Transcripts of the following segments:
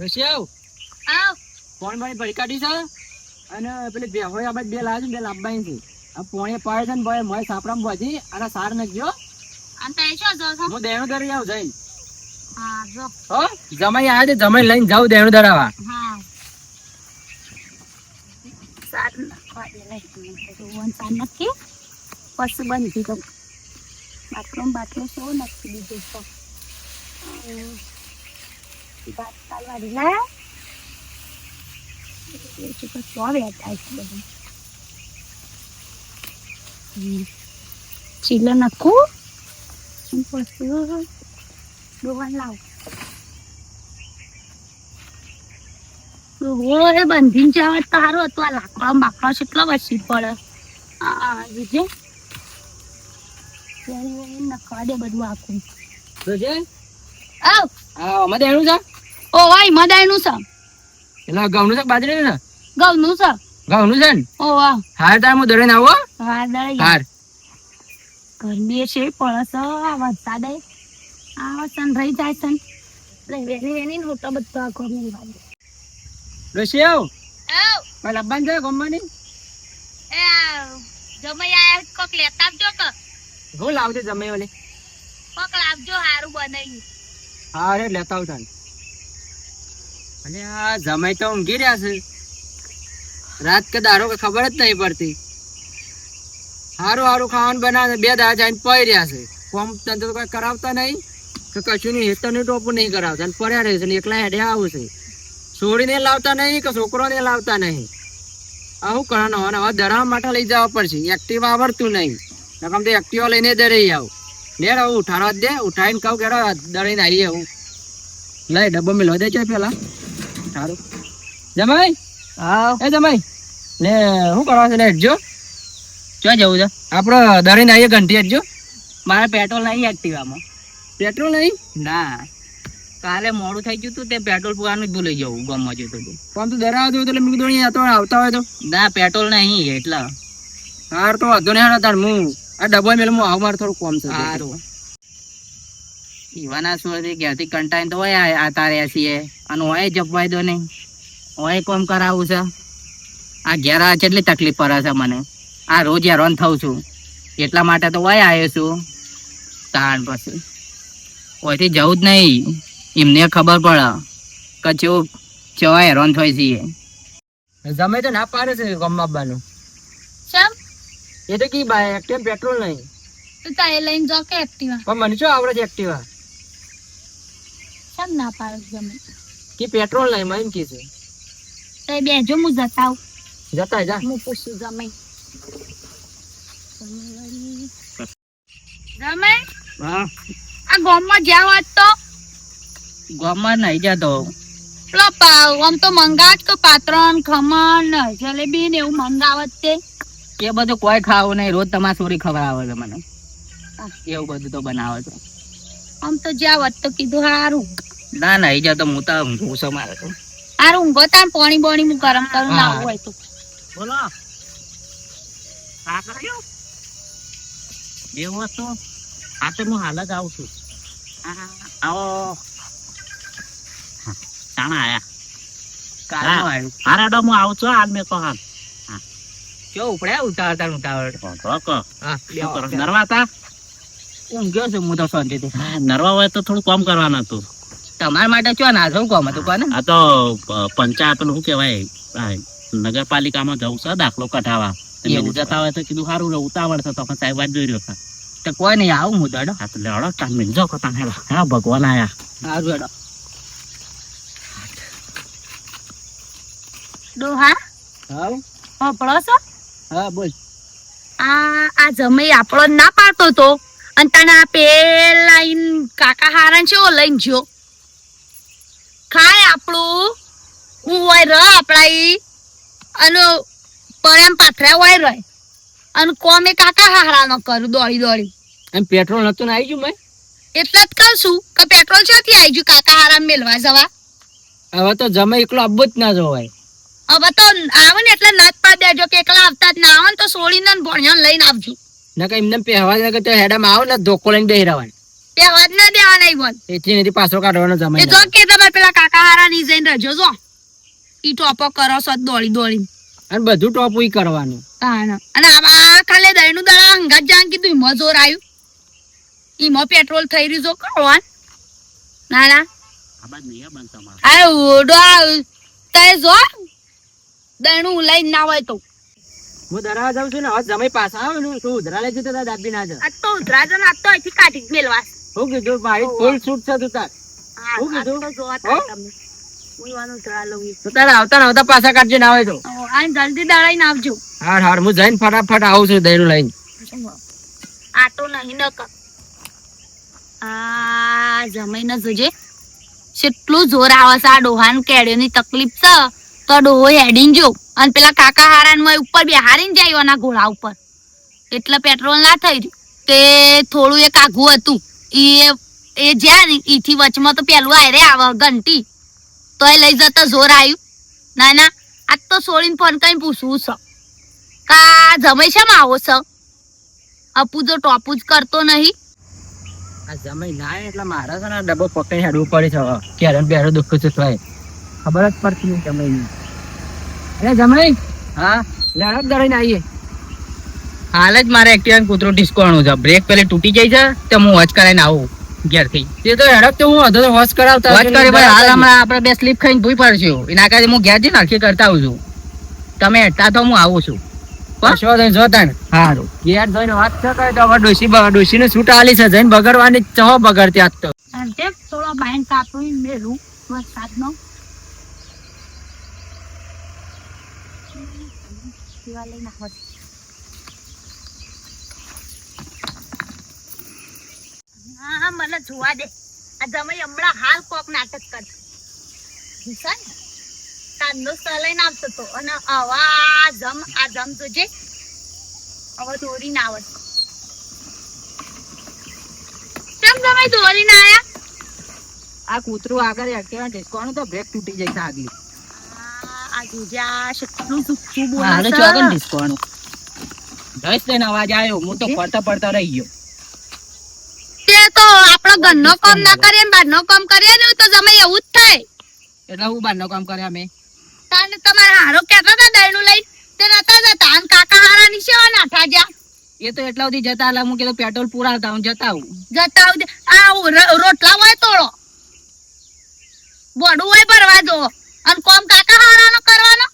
રશિયાવ આવ? પોણ પાણી ભરી કાઢી છે અને પેલી બે હોય આપણે બે લાવે છે બે લાંબાઈ છે. આ પોણે પાડે છે ને ભાઈ મોય સાપરામ ભાજી અને સાર નાખજો. અને તે શું જો હું દેણું ધરી આવું જઈ હા જો. હો? જમાઈ આવ્યા છે જમાઈ લઈને જાઉં દેણું ધરાવા હા. સારું લઈ વન સાર નક્કી પછી બંધી દઉં બાથરૂમ બાથરૂમ શું નક્કી દીધું તો તો વેર થાય છે બધું. હમ. ચીલો નાખું. અને પછી ડોવાન લાવું. ઓય બંધીને જવા તારો હતો. આ લાકડા બાકડા કેટલો વસી પડે. જોજે. નખવા દે બધું આખું તો છે આવ. આ આમાં છે? ઓ વાય મદાયનું છે. એટલે ઘઉંનું છે બાજરી ને ઘઉંનું છે. ઘઉંનું છે ને? ઓ વાહ. હાર તાર હું દોડીને આવો હા. દળાઈ હાર. ગરમી છે પડે છે આ વરસાદ આ સન રહી જાય સન એટલે વેણી વેણી હોટો બધો આખો મેં વાગે રશિયાવ આવ. ભાઈ લબ્બાન છે ગમવાની? એ જમાઈ આયા કોક લેતા આપજો કે? હું લાવજે જમાઈ ઓલે. કોક લાવજો હારું બનાવ્યું હા રે લેતા આવતા અને આ જમાઈ તો ઊંઘી રહ્યા છે. રાત કે દારો કે ખબર જ નહીં પડતી. સારું સારું ખાવાનું બનાવે, બે દાડા જઈને પડી રહ્યા છે. કોમ ધંધો તો કઈ કરાવતા નહીં કે કશું નહીં હેતરનું ટોપું નહીં કરાવતા, અને પડ્યા રહે છે ને એકલા હેડે આવું છે. છોડીને લાવતા નહીં કે છોકરોને લાવતા નહીં? આવું કરવાનું હવે ધરાવવા માટે લઈ જવા પડશે. એક્ટિવા આવડતું નહીં. નકમ તો એક્ટિવા લઈને દરે આવું. લે હવે ઉઠાડવા દે. ઉઠાઈને કહું કે દળીને આવીએ હું. લઈ ડબ્બો મેળવા દે છે પેલા. સારું જમાઈ? હા. એ જમાઈ લે શું કરવા છે લે હેડજો ક્યાં જવું છે? આપડે દળીને આવીએ ઘંટી હેડજો મારે પેટ્રોલ નહીં એક્ટિવામાં પેટ્રોલ નહીં? ના. કાલે મોડું થઈ ગયું હતું તે પેટ્રોલ પૂરવાનું જ ભૂલી જવું ગામમાં જતું હતું. પણ તું દરાવ દઉં એટલે મેં કીધું આવતા હોય તો. ના પેટ્રોલ નહીં એટલે. હાર તો વાંધો નહીં તાર હું આ ડબ્બો મેળ હું આવું મારે થોડું કોમ છે. સારું. ઈવાના સુરથી ઘેરથી કંટાઈને તો હોય આ- આતા છીએ અને હોય જપવાય દો નહીં. હોય કોમ કરાવું છે. આ ઘેર આ કેટલી તકલીફ પડે છે મને. આ રોજ હેરાન થઉં છું. એટલા માટે તો હોય આવ્યો છું. તાણ પછી. ઓયથી જવું જ નહીં. એમને ખબર પડે કે જો જેવા હેરાન થઈ છીએ જમે તો ના પાડે છે ગમવાનું આવવાનું ચમ એ તો કી બાય એક્ટિવા પેટ્રોલ નહીં. તો તારે લઈને જો કે એક્ટિવા પણ મને શું આવડે છે એક્ટિવા કેમ ના પાડે ગમે? કે પેટ્રોલ નહીં મને કી છે. તો બેજો હું જતા આવું જતા જા. હું પૂછું જમે જમે હા. આ ગામમાં જ્યાં વાત તો? ગામમાં નહીં જતો. પેલો પાઉ આમ તો મંગાવત કે પાત્રણ ખમણ જલેબી ને એવું મંગાવત તે. એ બધું કોઈ ખાવું નહીં રોજ તમારે સોરી ખવડાવે છે મને. એવું બધું તો બનાવે છે. આમ તો જ્યાં વાત તો કીધું હારું. ના નહીં તો હું તો ઊંઘું છું મારે તો. હારું ઊંઘો તાર પાણી બોણી હું ગરમ કરું ના. હોય તો. બોલો. હા કર્યો? એવું હતું આ તો હું હાલ જ આવું છું. આવો. તાણા આયા. કાલે આવ્યું હું આવું છું. હાલ મેં કહો હાલ. જો ઉપડ્યા ઉતાવળ ઉતાવળ. હા? નરવા હતા? ઊંઘ્યો છું હું તો શાંતિથી. નરવા હોય તો થોડું કામ કરવાનું હતું. તમારા માટે ચો ના જવું કોમ હતું કોને? આ તો પંચાયતનું શું કહેવાય? નગરપાલિકામાં જવું છે દાખલો કઢાવા એવું જતા હોય તો કીધું સારું ઉતાવળ છે. તો તમે સાહેબ વાત જોઈ રહ્યો હતા તો કોઈ નહીં આવું હું દડો. હા તો લેડો તાન મિલ જાઓ કતાન હેલા હા ભગવાન આયા. સારું દડો ડોહા? હા? હોપળો છો? હા બોલ. આ આ જમાઈ આપણો જ ના પાડતો તો. અને તને આ પેલા કાકા હારણ છે લઈને જો ખાય આપણું. હું હોય રહ આપણા ઈ અને પરમ પાથરા હોય રહે અને કોમે કાકા હારાનો કરું દોડી દોડી. એમ પેટ્રોલ નતું ને આવી ગયું મેં? એટલે જ કહું છું કે પેટ્રોલ ક્યાંથી આવી ગયું કાકા હારા મેલવા જવા. હવે તો જમે એકલો આવવો જ ના જોવાય. હવે તો આવે ને એટલે નત પા દેજો કે એકલા આવતા જ ના આવે તો સોડીને ને ભણ્યાને લઈને આવજો. નકર એમને પહેવા જ કે તો હેડામાં આવો ને ધોકો લઈને બેહી રહેવાનું પહેવા જ ના દેવાના ઈ બોલ. એથી નથી પાછો કાઢવાનો જમાઈ જો કે તમે પેલા કાકા હારા ની જઈને રહેજો જો. ઈ ટોપો કરો છો દોડી દોડી અને બધું ટોપ ઉઈ કરવાનું. તાણ અને આ કાલે ખાલે દહીનું દડા હંગાત જાન કીધું ઈમો જોર આવ્યું ઈમાં પેટ્રોલ થઈ રહ્યું જો કરવાન ના ના આ બાદ નહીં બનતા મારા આ ઓડો તે જો દહીનું લઈને ના હોય તો. હું દરાવા જાઉં છું ને હવે જમાઈ પાછા આવે ને શું ઉધરા લઈ જતો દાબી ના જાય આ તો ઉધરાજો ના તો અહીંથી કાઢી જ મેલવા. હું કીધું? મારી ફૂલ છૂટ છે તું તાર. હા, તો કીધું? જોવા હો? તાર તમે. હું વાનું ઉધરા લઉં છું. તું તારે આવતા આવતા પાછા કાઢજે ના હોય તો. જલ્દી દળાઈને આવજો. હાર હાર હું જઈને ફટાફટ આવું છું દહીનું લઈને. આટો નહીં ન કર. આ જમાઈને જોજે. કેટલું જોર આવે છે આ ડોહાન કેળ્યોની તકલીફ છે. તો ડોહો હેડીને જો. અને પેલા કાકા હારાનમાં ઉપર ઉપર બેહારીને જાય એના ઘોડા ઉપર. એટલે પેટ્રોલ ના થઈ રહ્યું. તે થોડું એક આઘું હતું. એ એ જ્યાં ઈથી વચમાં તો પેલું આયરે આવે ઘંટી. તો એ લઈ જતા જોર આવ્યું ના ના, આજ તો છોડીને ફોન કરીને પૂછવું છે. કા જમાઈ શેમ આવો છે? અપુ જો ટોપુ જ કરતો નહીં. આ જમાઈ ના એટલે મારા છે ડબ્બો પકડી હેડવું પડે છે. ક્યારે બેરો દુઃખ છે ખબર જ પડતી નહીં જમાઈ અરે જમાઈ. હા? લડક દરાઈને આવીએ. હાલ જ મારે એક્ટિવા કૂતરું ડિસ્કોવાનું છે. બ્રેક પેલે તૂટી જાય છે તો હું વચ કરાવીને આવું ઘેરથી. તે તો હેડક તો હું હતો વોચ કરાવતા વોચ કરી ભાઈ હાલ હમણાં આપણે બે સ્લીપ ખાઈને ભૂઈ પડશું. એના કારણે હું ઘેર જઈને નક્કી કરતા આવું છું. તમે હેઠતા તો હું આવું છું. ને ને બગડવાની ચહો બગડતી આજ તો. થોડો બાઈન કાપી મેલું. વરસાદનો પીવા લઈને આવો છો. હા જોવા દે આ હાલ કોક નાટક કર ભૂસા ને કાંદો સલાઈને આવતો તો અને આવા જમ આ જમ જોજે હવે દોરીને આવે છે. કેમ જમાઈ દોરીને આવ્યા આ કૂતરું આગળ એક્ટિવા કોણ તો બ્રેક તૂટી જાય આગલી આ જોજા કેટલું હાલ બોલે ચોગન છે ડિસ્કોવાનું દસ અવાજ આવ્યો હું તો પડતા પડતા રહી ગયો. તે તો આપણો ઘરનો કામ ના કરીએ ને બહારનો કામ કરીએ ને તો જમે એવું જ થાય. એટલે હું બહારનો કામ કરે અમે? તાને તમારા હારો કહેતા હતા દયનું લઈ તે નતા જતા. અને કાકા હારા ની સેવા નાઠા જ્યાં. એ તો એટલા સુધી જતા એટલે હું કીધું પેટ્રોલ પૂરા હતા હું જતા આવું. જતા આવું. આ રોટલા હોય તોડો. બોડું હોય ભરવા જો અને કોમ કાકા હારાનો કરવાનો?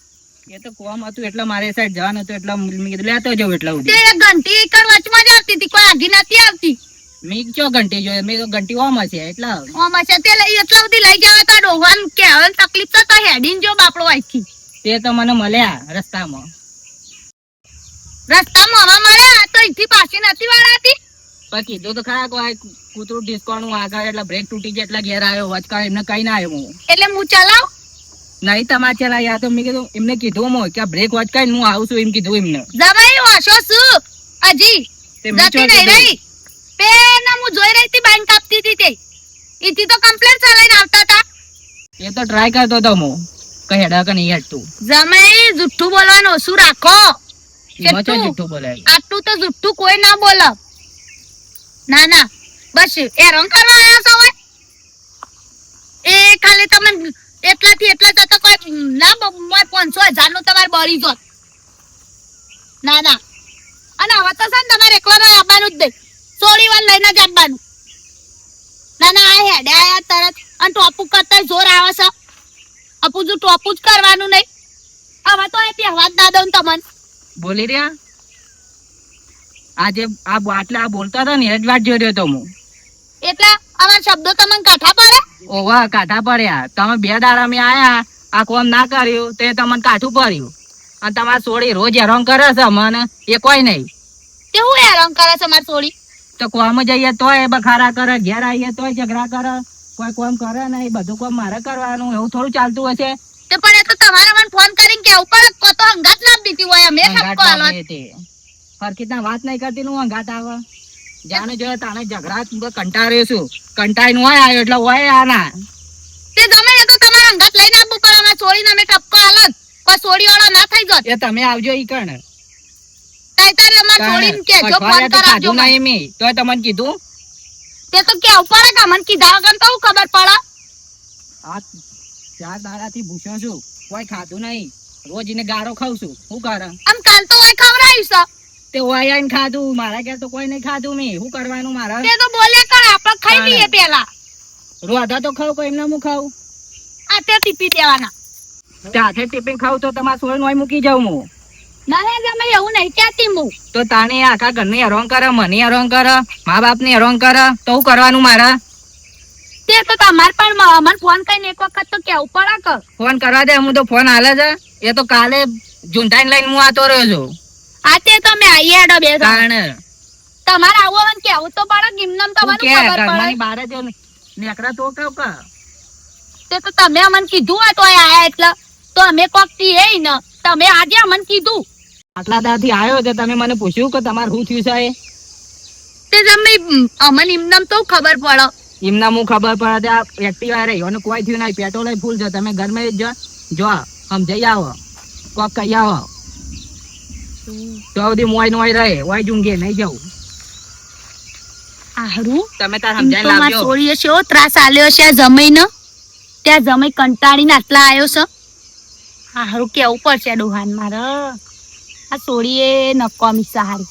એ તો કોમ હતું એટલે મારે સાઈડ જવાનું હતું એટલે મેં કીધું લેતો જાઉં એટલા તે ઘંટી કર વચમાં જ આવતી હતી કોઈ આગી નથી આવતી. મેં કયો ઘંટી જોઈએ? મેં તો ઘંટી ઓમ હશે એટલે ઓમ હશે તે લઈ એટલા સુધી લઈ જવા તો કે હવે તકલીફ તો તો હેડીને જો બાપડો આખી તે તો મને મળ્યા રસ્તામાં. રસ્તામાં હવા મળ્યા તો અહીંથી પાછી નથી વાળાતી? પણ કીધું તો ખરા કોઈ કૂતરું ડિસ્કોનું આગળ એટલે બ્રેક તૂટી જાય એટલે ઘેર આવ્યો વચકા એમને કઈ ના આવ્યો. એટલે હું ચલાવ? નહીં તમારે ચલા યા તો મેં કીધું એમને કીધું હું કે બ્રેક વચકાઈને હું આવું છું એમ કીધું એમને. જમાઈ હોશો શું? હજી જતી નહીં રહી. પેના હું જોઈ રહી હતી બાઈન કાપતી હતી તે. ઈથી તો કમ્પ્લેટ ચલાઈને આવતા હતા. એ તો ટ્રાય કરતો હતો હું. કઈ હેડા કે નહીં હેડતું. જમાઈ જુઠ્ઠું બોલવાનું ઓછું રાખો? એમાં ચો કેટલું? જુઠ્ઠું બોલાય? આટલું તો જુઠ્ઠું કોઈ ના બોલે. ના ના બસ હેરાન કરવા આવ્યા છો એ ખાલી તમે એટલાથી એટલા જતો કોઈ ના પાંચસો હજારનું તમારે બળી જોત. ના ના. અને હવે તો છે ને તમારે એકલા નો આવવાનું જ નહીં સોળી વાર લઈને જ આવવાનું ના ના આ હેડે આયા તરત. અને ટોપુ કરતા જોર આવે છે. અપુ જો ટોપુ જ કરવાનું નહીં. હવે તો એ પહેવા જ ના દઉં તમને. બોલી રહ્યા? આજે આ આટલા આ બોલતા હતા ને એ જ વાત જોઈ રહ્યો હતો હું. એટલે અમારા શબ્દો તમને કાઠા ઓવા કાઢા પડ્યા. તમે બે દાડા મેં આયા આ કોમ ના કર્યું તે તમને કાઠું પડ્યું. અને તમારે સોળી રોજ હેરાન કરે છે મને એ કોઈ નહીં. કેવું હેરાન કરે છે મારી સોળી? તો કોમ જઈએ તોય બખારા કરે ઘેર આવીએ તોય ઝઘડા કરે. કોઈ કોમ કરે નહીં બધું કોમ મારે કરવાનું એવું થોડું ચાલતું હશે તે પણ એ તો તમારે મને ફોન કરીને કેવું પડે કો તો હંગાત ના દીધી હોય અમે અંગાત ઠપકો હાલો આવે તે. વાત નહીં કરતી નું અંગાત આવે. જાણે જો તાણે ઝઘડા તું તો કંટાળ્યો છું. કંટાળીને હોય આવ્યો એટલે હોય આના. તે ગમે તો તમારા અંગત લઈને આવવું પડે અમે છોડીને અમે ઠપકો હાલો કોઈ છોડી વાળો ના થઈ જત એ તમે આવજો ઈ કણ. તારે અમારે સોળીને કેજો ફોન તો કરાવજો નહીં મેં. તોય તમને કીધું? તે તો કેવું ઉપર કે મને કીધા વગર તો ખબર પડે. આ ચાર દાડાથી ભૂસ્યો છું. કોઈ ખાધું નહીં. રોજ એને ગારો ખાઉં છું. શું કારણ આમ કાલ તો ઓય ખવડાવીશ તો. તે ઓય આઈને ખાધું મારા ઘેર તો કોઈ નહીં ખાધું મેં. શું કરવાનું મારા? તે તો બોલે કર આપણે ખાઈ લઈએ પેલા. રોધા તો ખાવ કોઈ એમને હું ખાવ આ તે ટીપી દેવાના. તે હાથે ટિફિન ખાવું તો તમારા સોય નોય મૂકી જાઉં હું. ના ના તમે એવું નહીં કહેતી હું તો તાને આખા ઘરને હેરાન કરે મને હેરાન કરે મા બાપ ને હેરાન કરે તો કરવાનું મારા? તે તો તમાર પણ મને ફોન કરીને એક વખત તો કેવું પડે કર ફોન કરવા દે હું તો ફોન હાલે છે. એ તો કાલે ઝૂંટાઈને લઈને હું આતો રહ્યો છું. આ તે તમે આઈએ હેડો બે તમારે આવું મને કેવું તો પડે ગિમનમ તમારું કે ખબર પડે. બહાર જ નેકળા તો કહું કે? તે તો તમે અમને કીધું આ તો આયા એટલે. તો અમે કોકથી ને. તમે આજે અમને કીધું. આટલા દાથી આવ્યો તો તમે મને પૂછ્યું કે તમારે શું થયું છે તે તમે અમને એમને તો ખબર પડે. એમના હું ખબર પડે આ એક્ટિવા રહી અને કોઈ થયું નહીં. પેટ્રોલ ફૂલ છે. તમે ઘરમાં જો જો સમજાઈ આવો. કોક કહી આવો. તો બધી મોય નોય રહે. ઓય જુંગે નહીં જવું આહરું તમે તાર સમજાઈ લાવજો. છોડીએ છે ઓ ત્રાસ આલ્યો છે આ જમીન. ત્યાં જમી કંટાળીને આટલા આવ્યો છે. આહરું કેવું પડશે ડોહાન મારે. આ છોડીએ નકામી સહારી